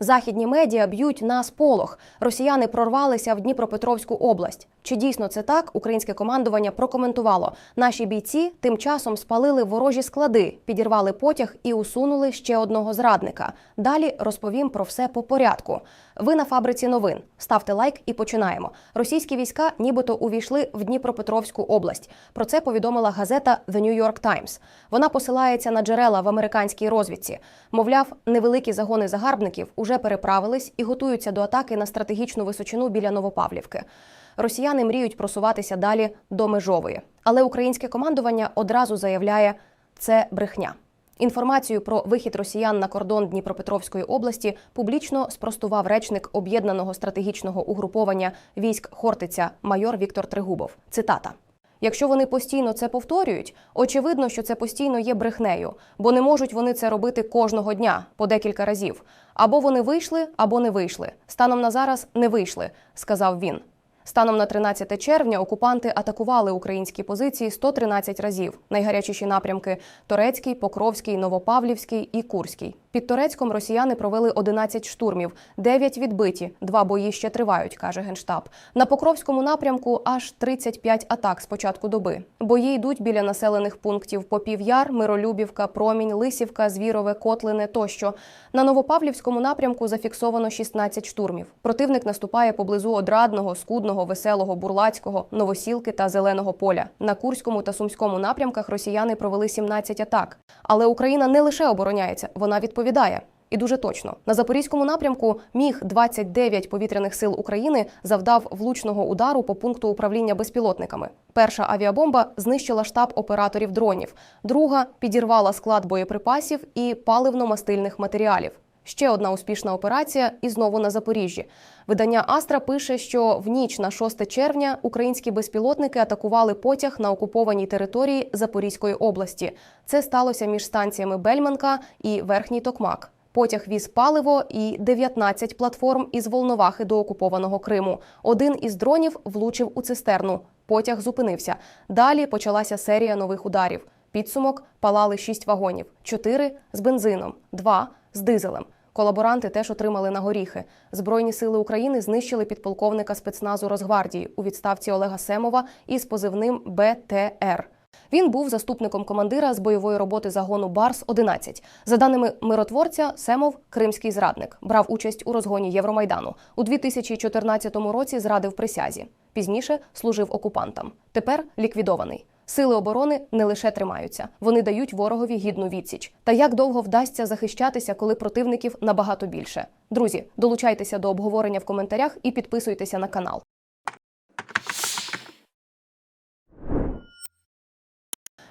Західні медіа б'ють на сполох. Росіяни прорвалися в Дніпропетровську область. Чи дійсно це так? Українське командування прокоментувало. Наші бійці тим часом спалили ворожі склади, підірвали потяг і усунули ще одного зрадника. Далі розповім про все по порядку. Ви на фабриці новин. Ставте лайк і починаємо. Російські війська нібито увійшли в Дніпропетровську область. Про це повідомила газета The New York Times. Вона посилається на джерела в американській розвідці. Мовляв, невеликі загони загарбників уже переправились і готуються до атаки на стратегічну височину біля Новопавлівки. Росіяни мріють просуватися далі до межової, але українське командування одразу заявляє, це брехня. Інформацію про вихід росіян на кордон Дніпропетровської області публічно спростував речник об'єднаного стратегічного угруповання військ Хортиця майор Віктор Тригубов. Цитата. Якщо вони постійно це повторюють, очевидно, що це постійно є брехнею, бо не можуть вони це робити кожного дня по декілька разів. Або вони вийшли, або не вийшли. Станом на зараз не вийшли, сказав він. Станом на 13 червня окупанти атакували українські позиції 113 разів. Найгарячіші напрямки Торецький, Покровський, Новопавлівський і Курський. Під Торецьком росіяни провели 11 штурмів, 9 відбиті, два бої ще тривають, каже генштаб. На Покровському напрямку аж 35 атак з початку доби. Бої йдуть біля населених пунктів Попів'яр, Миролюбівка, Промінь, Лисівка, Звірове, Котлине тощо. На Новопавлівському напрямку зафіксовано 16 штурмів. Противник наступає поблизу Одрадного, Скудного, Веселого, Бурлацького, Новосілки та Зеленого поля. На Курському та Сумському напрямках росіяни провели 17 атак. Але Україна не лише обороняється, вона відповідає. І дуже точно на запорізькому напрямку міг 29 повітряних сил України завдав влучного удару по пункту управління безпілотниками. Перша авіабомба знищила штаб операторів дронів, друга підірвала склад боєприпасів і паливно-мастильних матеріалів. Ще одна успішна операція і знову на Запоріжжі. Видання Астра пише, що в ніч на 6 червня українські безпілотники атакували потяг на окупованій території Запорізької області. Це сталося між станціями Бельманка і Верхній Токмак. Потяг віз паливо і 19 платформ із Волновахи до окупованого Криму. Один із дронів влучив у цистерну. Потяг зупинився. Далі почалася серія нових ударів. Підсумок палали 6 вагонів: 4 з бензином, 2 з дизелем. Колаборанти теж отримали на горіхи. Збройні сили України знищили підполковника спецназу Росгвардії у відставці Олега Семова із позивним БТР. Він був заступником командира з бойової роботи загону Барс 11 За даними миротворця, Семов кримський зрадник, брав участь у розгоні Євромайдану. У 2014 році зрадив присязі. Пізніше служив окупантам. Тепер ліквідований. Сили оборони не лише тримаються, вони дають ворогові гідну відсіч. Та як довго вдасться захищатися, коли противників набагато більше? Друзі, долучайтеся до обговорення в коментарях і підписуйтеся на канал.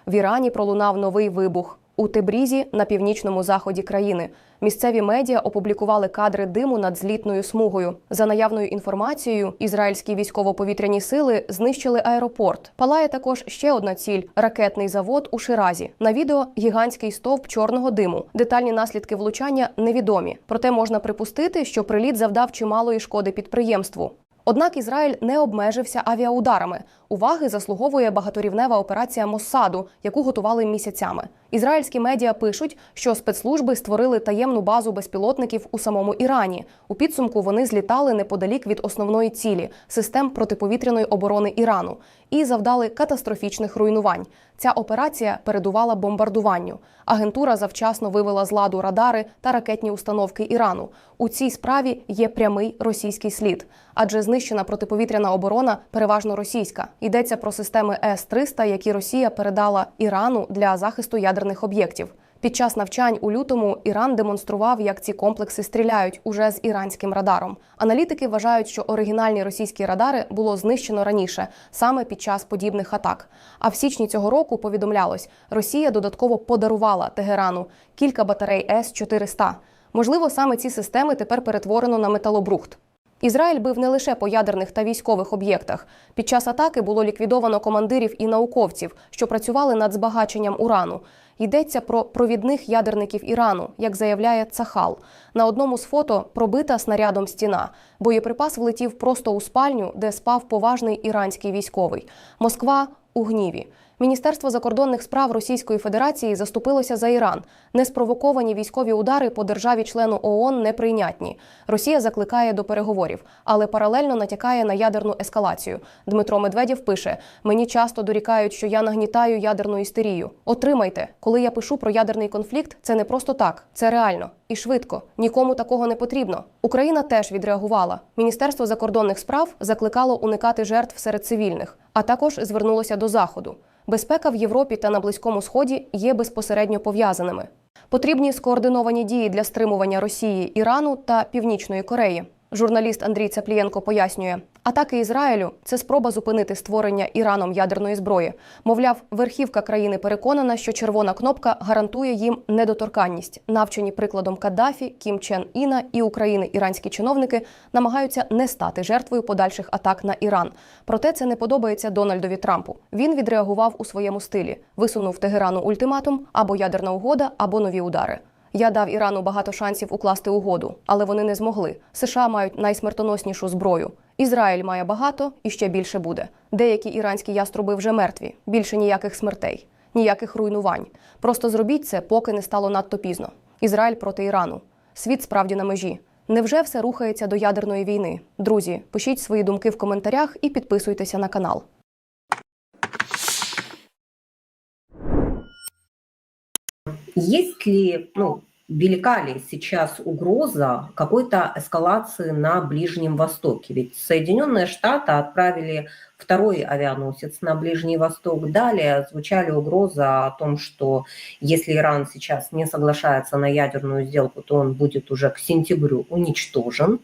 В Ірані пролунав новий вибух. У Тебрізі на північному заході країни місцеві медіа опублікували кадри диму над злітною смугою. За наявною інформацією, ізраїльські військово-повітряні сили знищили аеропорт. Палає також ще одна ціль ракетний завод у Ширазі. На відео гігантський стовп чорного диму. Детальні наслідки влучання невідомі. Проте можна припустити, що приліт завдав чималої шкоди підприємству. Однак Ізраїль не обмежився авіаударами. Уваги заслуговує багаторівнева операція Моссаду, яку готували місяцями. Ізраїльські медіа пишуть, що спецслужби створили таємну базу безпілотників у самому Ірані. У підсумку вони злітали неподалік від основної цілі систем протиповітряної оборони Ірану і завдали катастрофічних руйнувань. Ця операція передувала бомбардуванню. Агентура завчасно вивела з ладу радари та ракетні установки Ірану. У цій справі є прямий російський слід, адже знищена протиповітряна оборона переважно російська. Йдеться про системи С-300, які Росія передала Ірану для захисту ядерних об'єктів. Під час навчань у лютому Іран демонстрував, як ці комплекси стріляють уже з іранським радаром. Аналітики вважають, що оригінальні російські радари було знищено раніше, саме під час подібних атак. А в січні цього року повідомлялось, Росія додатково подарувала Тегерану кілька батарей С-400. Можливо, саме ці системи тепер перетворено на металобрухт. Ізраїль бив не лише по ядерних та військових об'єктах. Під час атаки було ліквідовано командирів і науковців, що працювали над збагаченням урану. Йдеться про провідних ядерників Ірану, як заявляє Цахал. На одному з фото пробита снарядом стіна. Боєприпас влетів просто у спальню, де спав поважний іранський військовий. Москва у гніві. Міністерство закордонних справ Російської Федерації заступилося за Іран. Неспровоковані військові удари по державі-члену ООН неприйнятні. Росія закликає до переговорів, але паралельно натякає на ядерну ескалацію. Дмитро Медведєв пише: мені часто дорікають, що я нагнітаю ядерну істерію. Отримайте, коли я пишу про ядерний конфлікт, це не просто так, це реально і швидко. Нікому такого не потрібно. Україна теж відреагувала. Міністерство закордонних справ закликало уникати жертв серед цивільних, а також звернулося до заходу. Безпека в Європі та на Близькому Сході є безпосередньо пов'язаними. Потрібні скоординовані дії для стримування Росії, Ірану та Північної Кореї. Журналіст Андрій Цаплієнко пояснює, атаки Ізраїлю це спроба зупинити створення Іраном ядерної зброї. Мовляв, верхівка країни переконана, що червона кнопка гарантує їм недоторканність. Навчені прикладом Каддафі, Кім Чен Іна і України іранські чиновники намагаються не стати жертвою подальших атак на Іран. Проте це не подобається Дональдові Трампу. Він відреагував у своєму стилі, висунув Тегерану ультиматум або ядерна угода, або нові удари. Я дав Ірану багато шансів укласти угоду, але вони не змогли. США мають найсмертоноснішу зброю. Ізраїль має багато і ще більше буде. Деякі іранські яструби вже мертві. Більше ніяких смертей, ніяких руйнувань. Просто зробіть це, поки не стало надто пізно. Ізраїль проти Ірану. Світ справді на межі. Невже все рухається до ядерної війни? Друзі, пишіть свої думки в коментарях і підписуйтеся на канал. Есть ли, ну, велика ли сейчас угроза какой-то эскалации на Ближнем Востоке? Ведь Соединенные Штаты отправили второй авианосец на Ближний Восток. Далее звучали угрозы о том, что если Иран сейчас не соглашается на ядерную сделку, то он будет уже к сентябрю уничтожен.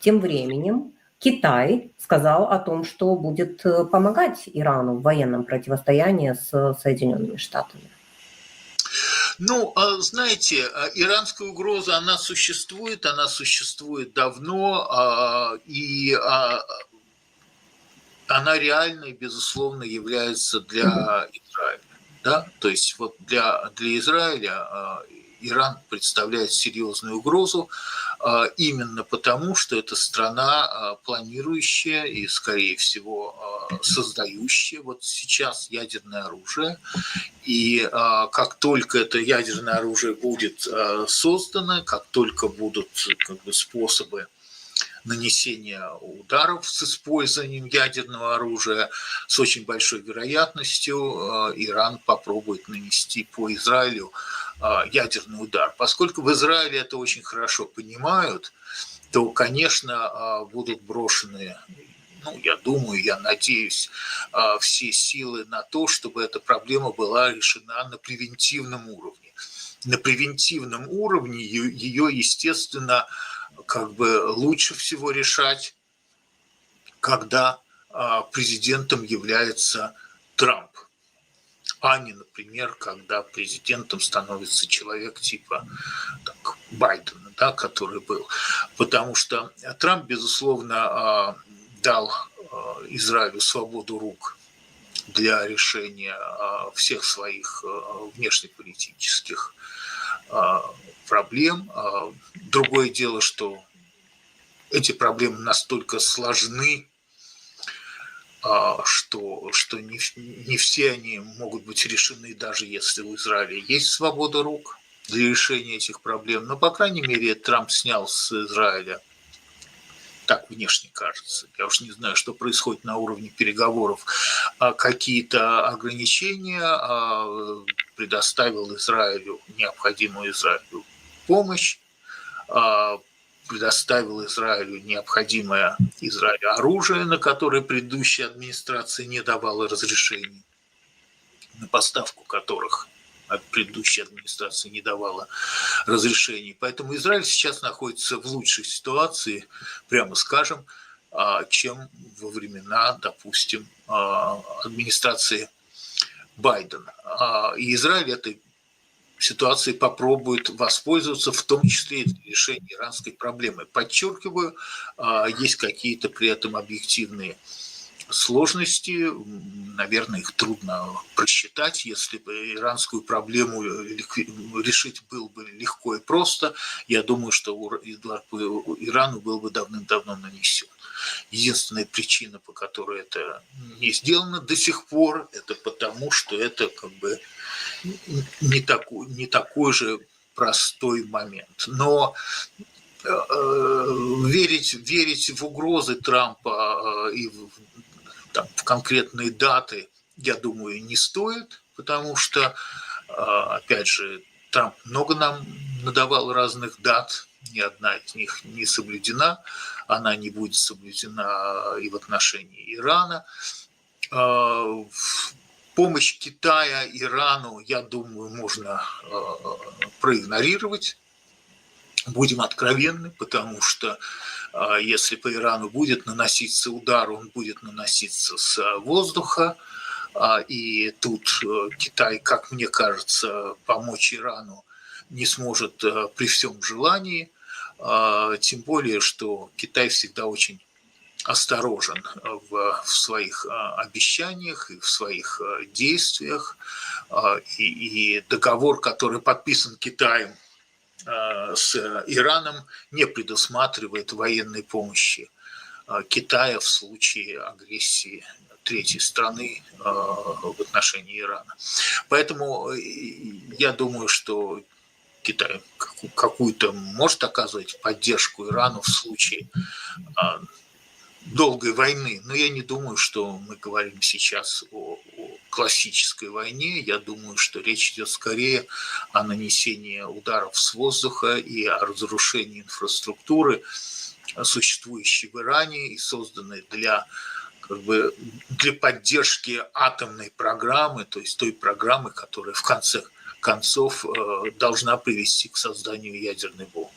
Тем временем Китай сказал о том, что будет э, помогать Ирану в военном противостоянии с Соединенными Штатами. Ну, а, знаете, а, иранская угроза, она существует, она существует давно, а, и она реально и, безусловно, является для Израиля. Да? То есть вот для, для Израиля Иран представляет серьезную угрозу именно потому, что это страна планирующая и, скорее всего, создающая вот сейчас ядерное оружие. И как только это ядерное оружие будет создано, как только будут как бы, способы нанесения ударов с использованием ядерного оружия с очень большой вероятностью Иран попробует нанести по Израилю ядерный удар. Поскольку в Израиле это очень хорошо понимают, то, конечно, будут брошены ну, я думаю, я надеюсь, все силы на то, чтобы эта проблема была решена на превентивном уровне. На превентивном уровне ее, естественно, как бы лучше всего решать, когда президентом является Трамп а не, например, когда президентом становится человек типа так, Байдена, да, который был. Потому что Трамп, безусловно, дал Израилю свободу рук для решения всех своих внешнеполитических проблем. Другое дело, что эти проблемы настолько сложны, что, что не, не все они могут быть решены, даже если в Израиле есть свобода рук для решения этих проблем. Но, по крайней мере, Трамп снял с Израиля, так внешне кажется, я уж не знаю, что происходит на уровне переговоров, какие-то ограничения, предоставил Израилю необходимую Израилю помощь, предоставил Израилю необходимое Израилю оружие, на которое предыдущая администрация не давала разрешений, на поставку которых предыдущая администрация не давала разрешений. Поэтому Израиль сейчас находится в лучшей ситуации, прямо скажем, чем во времена, допустим, администрации Байдена. И Израиль этой ситуации попробует воспользоваться, в том числе и для решения иранской проблемы. Подчеркиваю, есть какие-то при этом объективные сложности, наверное, их трудно просчитать. Если бы иранскую проблему ликви- решить было бы легко и просто, я думаю, что Ирану был бы давным-давно нанесен. Единственная причина, по которой это не сделано до сих пор, это потому, что это как бы не такой, не такой же простой момент. Но э, верить, верить в угрозы Трампа э, и в, там, в конкретные даты, я думаю, не стоит, потому что, э, опять же, Трамп много нам надавал разных дат, ни одна из них не соблюдена, она не будет соблюдена и в отношении Ирана. Э, Помощь Китая Ирану, я думаю, можно э, проигнорировать. Будем откровенны, потому что э, если по Ирану будет наноситься удар, он будет наноситься с воздуха. А, И тут э, Китай, как мне кажется, помочь Ирану не сможет э, при всем желании. А, Тем более, что Китай всегда очень осторожен в, в своих а, обещаниях и в своих а, действиях. А, И, договор, который подписан Китаем с Ираном, не предусматривает военной помощи Китая в случае агрессии третьей страны в отношении Ирана. Поэтому э, я думаю, что Китай каку- какую-то может оказывать поддержку Ирану в случае а, долгой войны. Но я не думаю, что мы говорим сейчас о, о классической войне. Я думаю, что речь идет скорее о нанесении ударов с воздуха и о разрушении инфраструктуры, существующей в Иране и созданной для как бы для поддержки атомной программы, то есть той программы, которая в конце концов э, должна привести к созданию ядерной бомбы.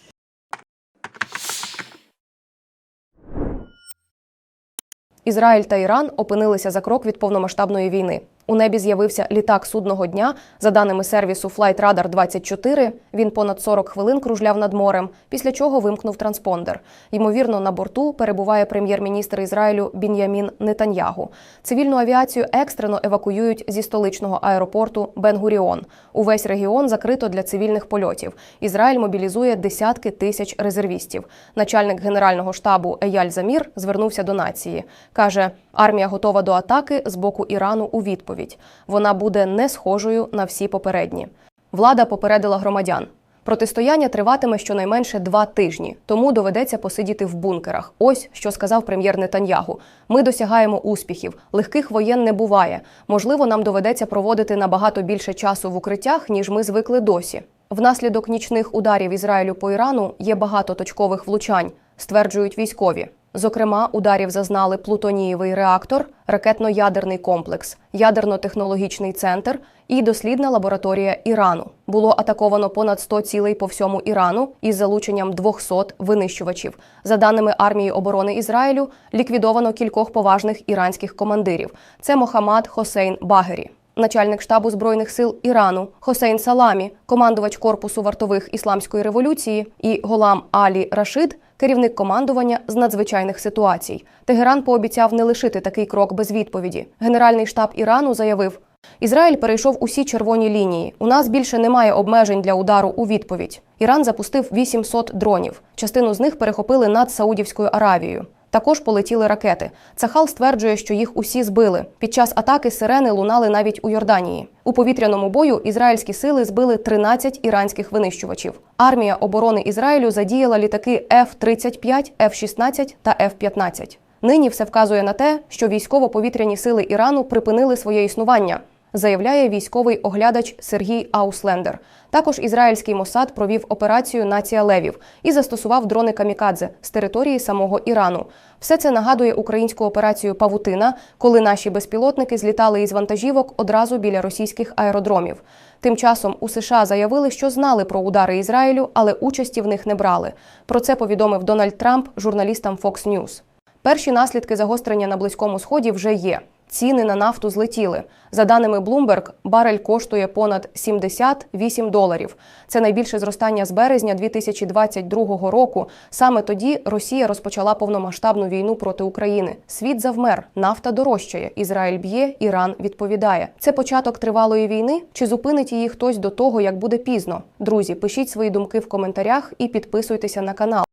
Ізраїль та Іран опинилися за крок від повномасштабної війни. У небі з'явився літак судного дня. За даними сервісу Flight Radar 24, він понад 40 хвилин кружляв над морем, після чого вимкнув транспондер. Ймовірно, на борту перебуває прем'єр-міністр Ізраїлю Бін'ямін Нетаньягу. Цивільну авіацію екстрено евакуюють зі столичного аеропорту Бен-Гуріон. Увесь регіон закрито для цивільних польотів. Ізраїль мобілізує десятки тисяч резервістів. Начальник генерального штабу Еяль Замір звернувся до нації. каже: армія готова до атаки з боку Ірану у відповідь. Вона буде не схожою на всі попередні. Влада попередила громадян. Протистояння триватиме щонайменше два тижні, тому доведеться посидіти в бункерах. Ось що сказав прем'єр Нетаньягу. Ми досягаємо успіхів. Легких воєн не буває. Можливо, нам доведеться проводити набагато більше часу в укриттях, ніж ми звикли досі. Внаслідок нічних ударів Ізраїлю по Ірану є багато точкових влучань, стверджують військові. Зокрема, ударів зазнали плутонієвий реактор, ракетно-ядерний комплекс, ядерно-технологічний центр і дослідна лабораторія Ірану. Було атаковано понад 100 цілей по всьому Ірану із залученням 200 винищувачів. За даними армії оборони Ізраїлю, ліквідовано кількох поважних іранських командирів. Це Мохаммад Хосейн Багері. Начальник штабу збройних сил Ірану Хосейн Саламі, командувач корпусу вартових ісламської революції, і Голам Алі Рашид, керівник командування з надзвичайних ситуацій. Тегеран пообіцяв не лишити такий крок без відповіді. Генеральний штаб Ірану заявив: Ізраїль перейшов усі червоні лінії. У нас більше немає обмежень для удару у відповідь. Іран запустив 800 дронів. Частину з них перехопили над Саудівською Аравією. Також полетіли ракети. Цахал стверджує, що їх усі збили. Під час атаки сирени лунали навіть у Йорданії. У повітряному бою ізраїльські сили збили 13 іранських винищувачів. Армія оборони Ізраїлю задіяла літаки F-35, F-16 та F-15. Нині все вказує на те, що військово-повітряні сили Ірану припинили своє існування. Заявляє військовий оглядач Сергій Ауслендер. Також ізраїльський Мосад провів операцію Нація левів і застосував дрони камікадзе з території самого Ірану. Все це нагадує українську операцію Павутина, коли наші безпілотники злітали із вантажівок одразу біля російських аеродромів. Тим часом у США заявили, що знали про удари Ізраїлю, але участі в них не брали. Про це повідомив Дональд Трамп журналістам Fox News. Перші наслідки загострення на близькому сході вже є. Ціни на нафту злетіли. За даними Bloomberg, барель коштує понад 78 доларів. Це найбільше зростання з березня 2022 року. Саме тоді Росія розпочала повномасштабну війну проти України. Світ завмер, нафта дорожчає. Ізраїль б'є, Іран відповідає. Це початок тривалої війни? Чи зупинить її хтось до того, як буде пізно? Друзі, пишіть свої думки в коментарях і підписуйтеся на канал.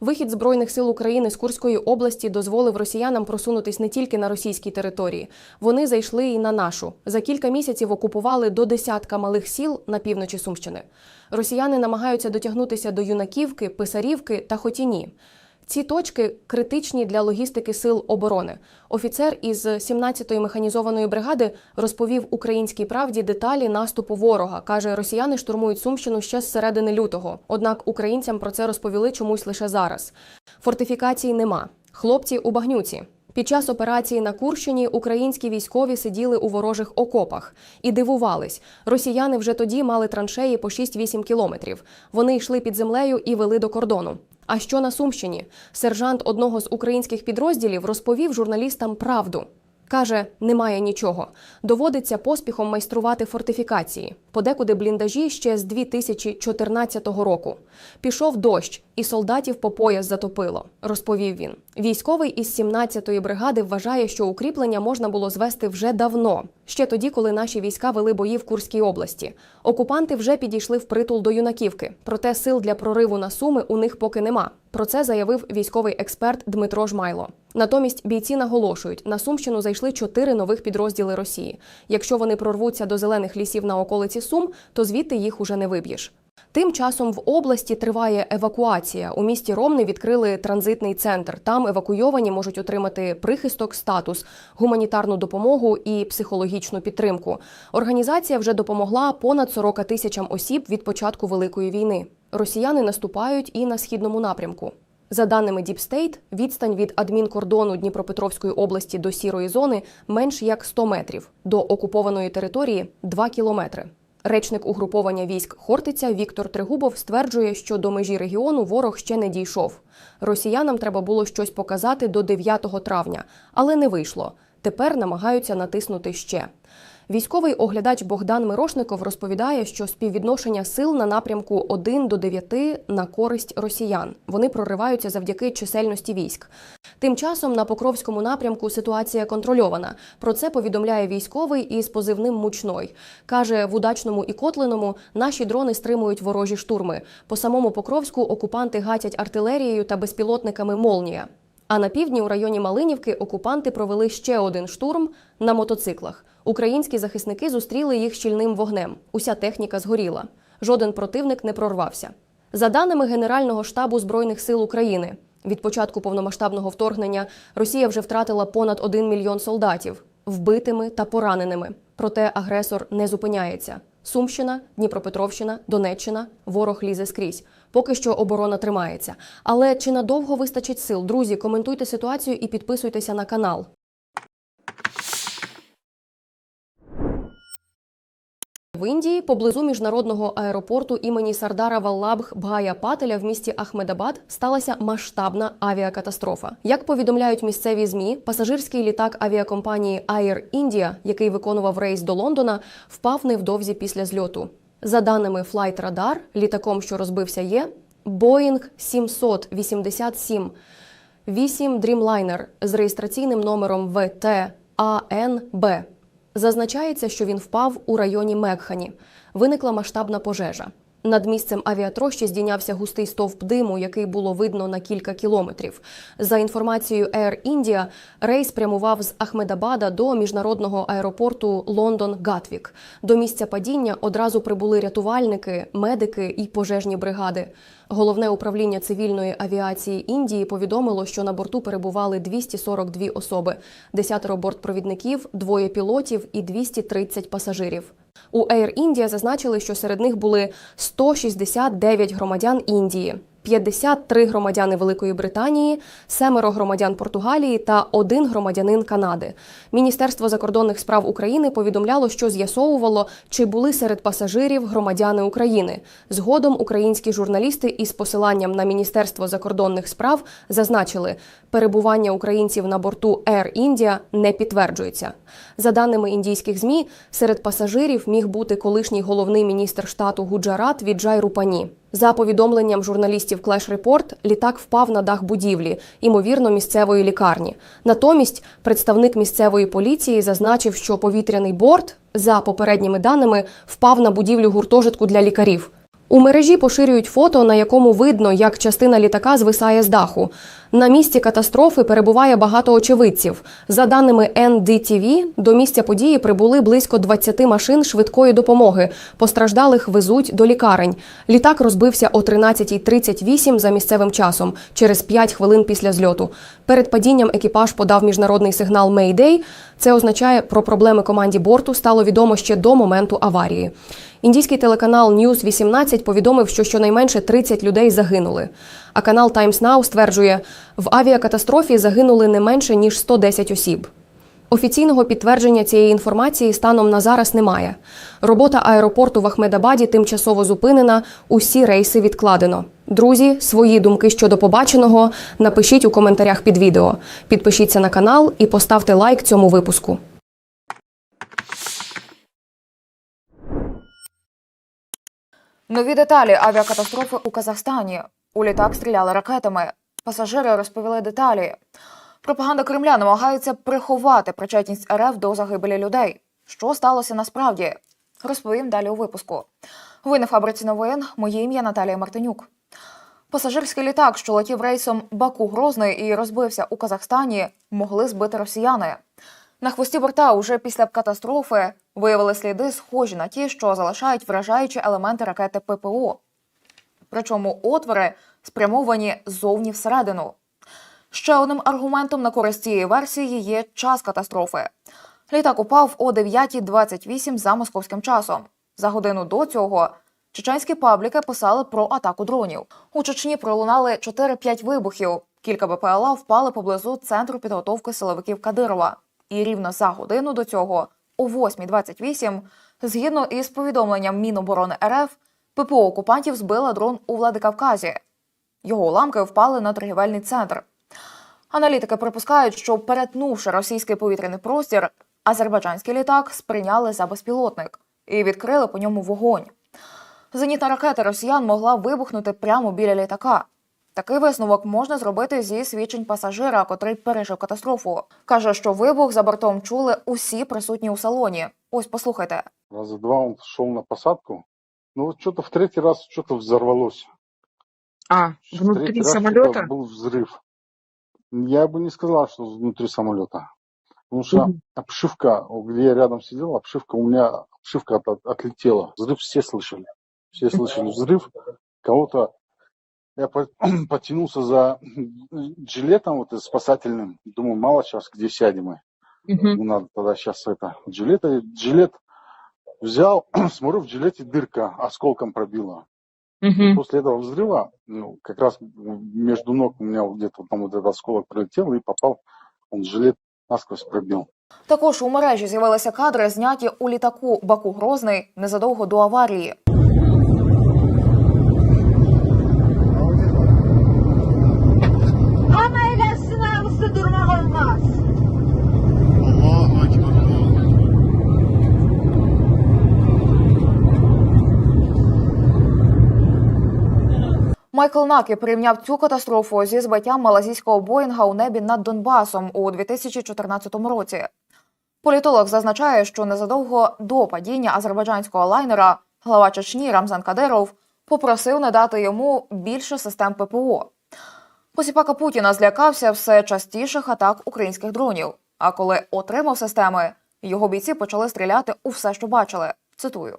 Вихід збройних сил України з Курської області дозволив росіянам просунутись не тільки на російській території. Вони зайшли і на нашу. За кілька місяців окупували до десятка малих сіл на півночі Сумщини. Росіяни намагаються дотягнутися до Юнаківки, Писарівки та Хотіні. Ці точки критичні для логістики сил оборони. Офіцер із 17-ї механізованої бригади розповів українській правді деталі наступу ворога. каже, росіяни штурмують Сумщину ще з середини лютого. Однак українцям про це розповіли чомусь лише зараз. Фортифікацій нема. Хлопці у багнюці. Під час операції на Курщині українські військові сиділи у ворожих окопах і дивувались. Росіяни вже тоді мали траншеї по 6-8 кілометрів. Вони йшли під землею і вели до кордону. А що на Сумщині? Сержант одного з українських підрозділів розповів журналістам правду. Каже, немає нічого. Доводиться поспіхом майструвати фортифікації. Подекуди бліндажі ще з 2014 року. Пішов дощ, і солдатів по пояс затопило, розповів він. Військовий із 17-ї бригади вважає, що укріплення можна було звести вже давно, ще тоді, коли наші війська вели бої в Курській області. Окупанти вже підійшли в притул до юнаківки. Проте сил для прориву на суми у них поки нема. Про це заявив військовий експерт Дмитро Жмайло. Натомість бійці наголошують, на Сумщину зайшли чотири нових підрозділи Росії. Якщо вони прорвуться до зелених лісів на околиці Сум, то звідти їх уже не виб'єш. Тим часом в області триває евакуація. У місті Ромни відкрили транзитний центр. Там евакуйовані можуть отримати прихисток, статус, гуманітарну допомогу і психологічну підтримку. Організація вже допомогла понад 40 тисячам осіб від початку великої війни. Росіяни наступають і на східному напрямку. За даними Deep State, відстань від адмінкордону Дніпропетровської області до сірої зони менш як 100 метрів, до окупованої території 2 кілометри. Речник угруповання військ Хортиця Віктор Тригубов стверджує, що до межі регіону ворог ще не дійшов. Росіянам треба було щось показати до 9 травня, але не вийшло. Тепер намагаються натиснути ще. Військовий оглядач Богдан Мирошников розповідає, що співвідношення сил на напрямку 1 до 9 на користь росіян. Вони прориваються завдяки чисельності військ. Тим часом на Покровському напрямку ситуація контрольована. Про це повідомляє військовий із позивним Мучной. Каже, в удачному і Котлиному наші дрони стримують ворожі штурми. По самому Покровську окупанти гатять артилерією та безпілотниками Молнія. А на півдні у районі Малинівки окупанти провели ще один штурм на мотоциклах. Українські захисники зустріли їх щільним вогнем. Уся техніка згоріла. Жоден противник не прорвався. За даними Генерального штабу Збройних сил України, від початку повномасштабного вторгнення Росія вже втратила понад 1 мільйон солдатів вбитими та пораненими. Проте агресор не зупиняється. Сумщина, Дніпропетровщина, Донеччина, ворог лізе скрізь. Поки що оборона тримається. Але чи надовго вистачить сил? Друзі, коментуйте ситуацію і підписуйтеся на канал. В Індії поблизу міжнародного аеропорту імені Сардара Валлабх Бгая Пателя в місті Ахмедабад сталася масштабна авіакатастрофа. Як повідомляють місцеві змі, пасажирський літак авіакомпанії Air India, який виконував рейс до Лондона, впав невдовзі після зльоту. За даними Flight Radar, літаком, що розбився, є Boeing 787 8 Dreamliner з реєстраційним номером ВТАНБ. Зазначається, що він впав у районі Мекхані. Виникла масштабна пожежа. Над місцем авіатрощі здійнявся густий стовп диму, який було видно на кілька кілометрів. За інформацією Air India, рейс прямував з Ахмедабада до міжнародного аеропорту Лондон Гатвік. До місця падіння одразу прибули рятувальники, медики і пожежні бригади. Головне управління цивільної авіації Індії повідомило, що на борту перебували 242 особи, десятеро бортпровідників, двоє пілотів і 230 пасажирів. У Air India зазначили, що серед них були 169 громадян Індії. 53 громадяни Великої Британії, семеро громадян Португалії та один громадянин Канади. Міністерство закордонних справ України повідомляло, що з'ясовувало, чи були серед пасажирів громадяни України. Згодом українські журналісти із посиланням на Міністерство закордонних справ зазначили, перебування українців на борту Air India не підтверджується. За даними індійських змі, серед пасажирів міг бути колишній головний міністр штату Гуджарат Віджай Рупані. За повідомленням журналістів Clash Report, літак впав на дах будівлі, ймовірно, місцевої лікарні. Натомість представник місцевої поліції зазначив, що повітряний борт, за попередніми даними, впав на будівлю гуртожитку для лікарів. У мережі поширюють фото, на якому видно, як частина літака звисає з даху. На місці катастрофи перебуває багато очевидців. За даними NDTV, до місця події прибули близько 20 машин швидкої допомоги. Постраждалих везуть до лікарень. Літак розбився о 13.38 за місцевим часом, через 5 хвилин після зльоту. Перед падінням екіпаж подав міжнародний сигнал Mayday. Це означає, про проблеми команді борту стало відомо ще до моменту аварії. Індійський телеканал News 18 повідомив, що щонайменше 30 людей загинули. А канал Times Now стверджує, в авіакатастрофі загинули не менше ніж 110 осіб. Офіційного підтвердження цієї інформації станом на зараз немає. Робота аеропорту в Ахмедабаді тимчасово зупинена, усі рейси відкладено. Друзі, свої думки щодо побаченого напишіть у коментарях під відео. Підпишіться на канал і поставте лайк цьому випуску. Нові деталі авіакатастрофи у Казахстані. У літак стріляли ракетами. Пасажири розповіли деталі. Пропаганда Кремля намагається приховати причетність РФ до загибелі людей. Що сталося насправді? Розповім далі у випуску. Ви на фабриці новин. Моє ім'я Наталія Мартинюк. Пасажирський літак, що летів рейсом Баку Грозний і розбився у Казахстані, могли збити росіяни. На хвості борта уже після катастрофи виявили сліди, схожі на ті, що залишають вражаючі елементи ракети ППО. Причому отвори спрямовані ззовні всередину. Ще одним аргументом на користь цієї версії є час катастрофи. Літак упав о 9.28 за московським часом. За годину до цього чеченські пабліки писали про атаку дронів. У Чечні пролунали 4-5 вибухів. Кілька БПЛА впали поблизу центру підготовки силовиків Кадирова. І рівно за годину до цього, о 8.28, згідно із повідомленням Міноборони РФ, ППО окупантів збила дрон у Владикавказі. Його уламки впали на торгівельний центр. Аналітики припускають, що перетнувши російський повітряний простір, азербайджанський літак сприйняли за безпілотник і відкрили по ньому вогонь. Зенітна ракета росіян могла вибухнути прямо біля літака. Такий висновок можна зробити зі свідчень пасажира, котрий пережив катастрофу. Каже, що вибух за бортом чули усі присутні у салоні. Ось послухайте. Раза два он шел на посадку. Ну вот что-то в третий раз что-то взорвалось. А, В внутри самолета? Был взрыв. Я бы не сказал, что внутри самолета. Потому что Мгм. обшивка, где я рядом сидел, обшивка у меня обшивка от- от- отлетела. Взрыв все слышали. Все слышали взрыв. Кого-то я по- потянулся за жилетом вот спасательным. Думаю, мало сейчас, где сядем мы. Не надо тогда сейчас это. Жилет, жилет взял, смотрю, в жилете дырка осколком пробила. Мгм. После этого взрыва, ну, как раз между ног у меня вот где-то там вот этот осколок прилетел и попал, он жилет насквозь пробил. Також у мережі з'явилися кадри, зняті у літаку Баку Грозний незадовго до аварії. Майкл Накі порівняв цю катастрофу зі збиттям малазійського Боїнга у небі над Донбасом у 2014 році. Політолог зазначає, що незадовго до падіння азербайджанського лайнера глава Чечні Рамзан Кадиров попросив надати йому більше систем ППО. Посіпака Путіна злякався все частіших атак українських дронів. А коли отримав системи, його бійці почали стріляти у все, що бачили. Цитую.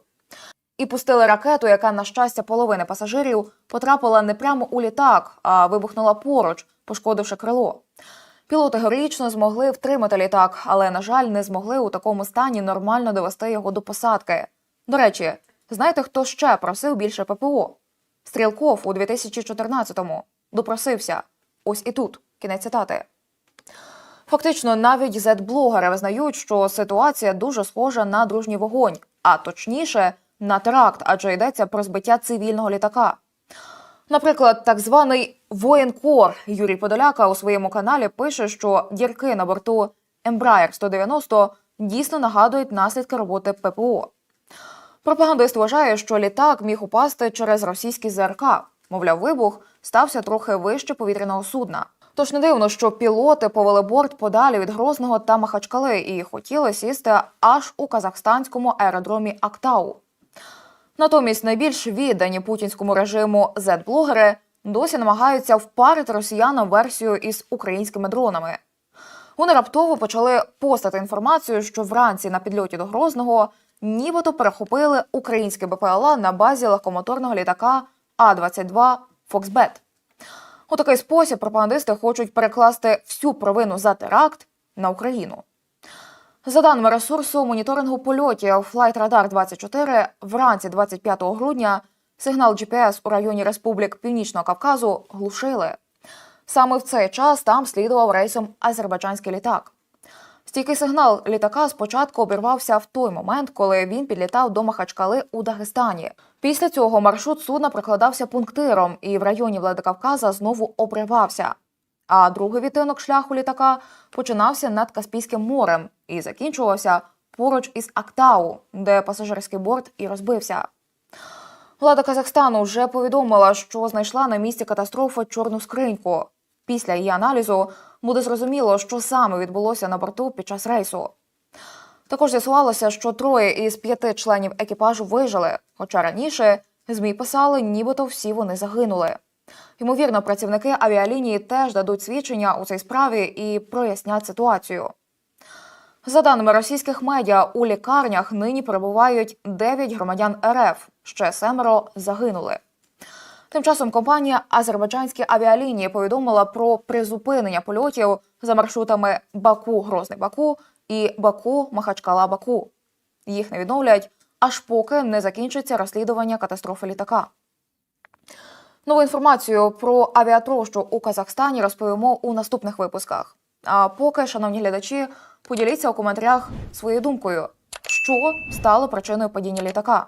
І пустили ракету, яка, на щастя, половини пасажирів потрапила не прямо у літак, а вибухнула поруч, пошкодивши крило. Пілоти героїчно змогли втримати літак, але, на жаль, не змогли у такому стані нормально довести його до посадки. До речі, знаєте, хто ще просив більше ППО? Стрілков у 2014-му допросився. Ось і тут кінець цитати. Фактично, навіть зет-блогери визнають, що ситуація дуже схожа на дружній вогонь, а точніше на теракт, адже йдеться про збиття цивільного літака. Наприклад, так званий воєнкор Юрій Подоляка у своєму каналі пише, що дірки на борту Embraer 190 дійсно нагадують наслідки роботи ППО. Пропагандист вважає, що літак міг упасти через російський ЗРК. Мовляв, вибух стався трохи вище повітряного судна. Тож не дивно, що пілоти повели борт подалі від Грозного та Махачкали і хотіли сісти аж у казахстанському аеродромі Актау. Натомість найбільш віддані путінському режиму зет-блогери досі намагаються впарити росіянам версію із українськими дронами. Вони раптово почали постати інформацію, що вранці на підльоті до Грозного нібито перехопили українське БПЛА на базі легкомоторного літака А-22 Фоксбет. У такий спосіб пропагандисти хочуть перекласти всю провину за теракт на Україну. За даними ресурсу моніторингу польотів Flight Radar 24, вранці 25 грудня сигнал GPS у районі Республік Північного Кавказу глушили. Саме в цей час там слідував рейсом азербайджанський літак. Стійкий сигнал літака спочатку обірвався в той момент, коли він підлітав до Махачкали у Дагестані. Після цього маршрут судна прокладався пунктиром і в районі Владикавказа знову обривався. А другий відтинок шляху літака починався над Каспійським морем і закінчувався поруч із Актау, де пасажирський борт і розбився. Влада Казахстану вже повідомила, що знайшла на місці катастрофи чорну скриньку. Після її аналізу буде зрозуміло, що саме відбулося на борту під час рейсу. Також з'ясувалося, що троє із п'яти членів екіпажу вижили, хоча раніше ЗМІ писали, нібито всі вони загинули. Ймовірно, працівники авіалінії теж дадуть свідчення у цій справі і прояснять ситуацію. За даними російських медіа, у лікарнях нині перебувають 9 громадян РФ, ще семеро загинули. Тим часом компанія Азербайджанські авіалінії повідомила про призупинення польотів за маршрутами Баку-Грозний-Баку і Баку-Махачкала-Баку. Їх не відновлять, аж поки не закінчиться розслідування катастрофи літака. Нову інформацію про авіатрощу у Казахстані розповімо у наступних випусках. А поки, шановні глядачі, поділіться у коментарях своєю думкою, що стало причиною падіння літака.